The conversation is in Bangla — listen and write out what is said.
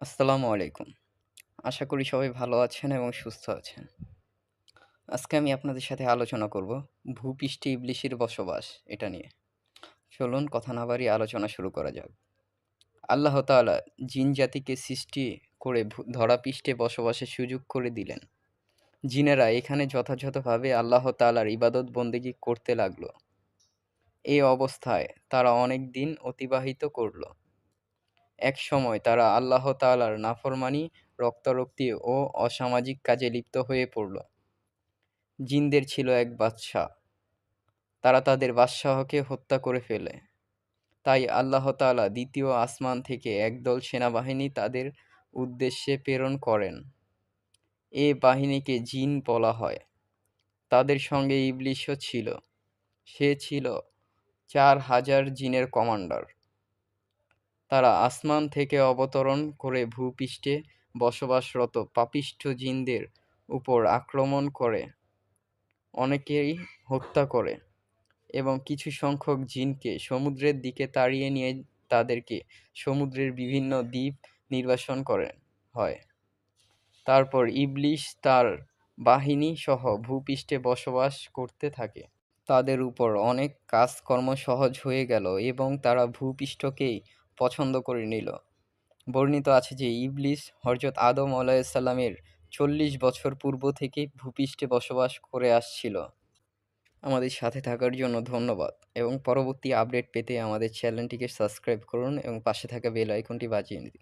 আসসালামু আলাইকুম। আশা করি সবাই ভালো আছেন এবং সুস্থ আছেন। আজকে আমি আপনাদের সাথে আলোচনা করব ভূপৃষ্ঠে ইবলিসের বসবাস এটা নিয়ে। চলুন কথা না বাড়িয়ে আলোচনা শুরু করা যাক। আল্লাহ তাআলা জিন জাতিকে সৃষ্টি করে ধরাপৃষ্ঠে বসবাসের সুযোগ করে দিলেন। জিনেরা এখানে যথাযথভাবে আল্লাহ তাআলার ইবাদত বন্দেগী করতে লাগল। এই অবস্থায় তারা অনেক দিন অতিবাহিত করল। একসময় তারা আল্লাহ তাআলার নাফরমানী, রক্তারক্তি ও অসামাজিক কাজে লিপ্ত হয়ে পড়ল। জিনদের ছিল এক বাদশা। তারা তাদের বাদশাহকে হত্যা করে ফেলে। তাই আল্লাহ তাআলা দ্বিতীয় আসমান থেকে একদল সেনাবাহিনী তাদের উদ্দেশ্যে প্রেরণ করেন। এ বাহিনীকে জিন বলা হয়। তাদের সঙ্গে ইবলিশও ছিল। সে ছিল চার হাজার জিনের কমান্ডার। তারা আসমান থেকে অবতরণ করে ভূপৃষ্ঠে বসবাসরত পাপিষ্ঠ জিনদের উপর আক্রমণ করে, অনেকেই হত্যা করে এবং কিছু সংখ্যক জিনকে সমুদ্রের দিকে তাড়িয়ে নিয়ে তাদেরকে সমুদ্রের বিভিন্ন দ্বীপ নির্বাসন করে, হয়। তারপর ইবলিশ তার বাহিনী সহ ভূপৃষ্ঠে বসবাস করতে থাকে। তাদের উপর অনেক কাজকর্ম সহজ হয়ে গেল এবং তারা ভূপৃষ্ঠকেই পছন্দ করে নিল। বর্ণিত আছে যে ইবলিস হরজত আদম আলাইসাল্লামের চল্লিশ বছর পূর্ব থেকে ভূপৃষ্ঠে বসবাস করে আসছিল। আমাদের সাথে থাকার জন্য ধন্যবাদ এবং পরবর্তী আপডেট পেতে আমাদের চ্যানেলটিকে সাবস্ক্রাইব করুন এবং পাশে থাকা বেল আইকনটি বাজিয়ে দিন।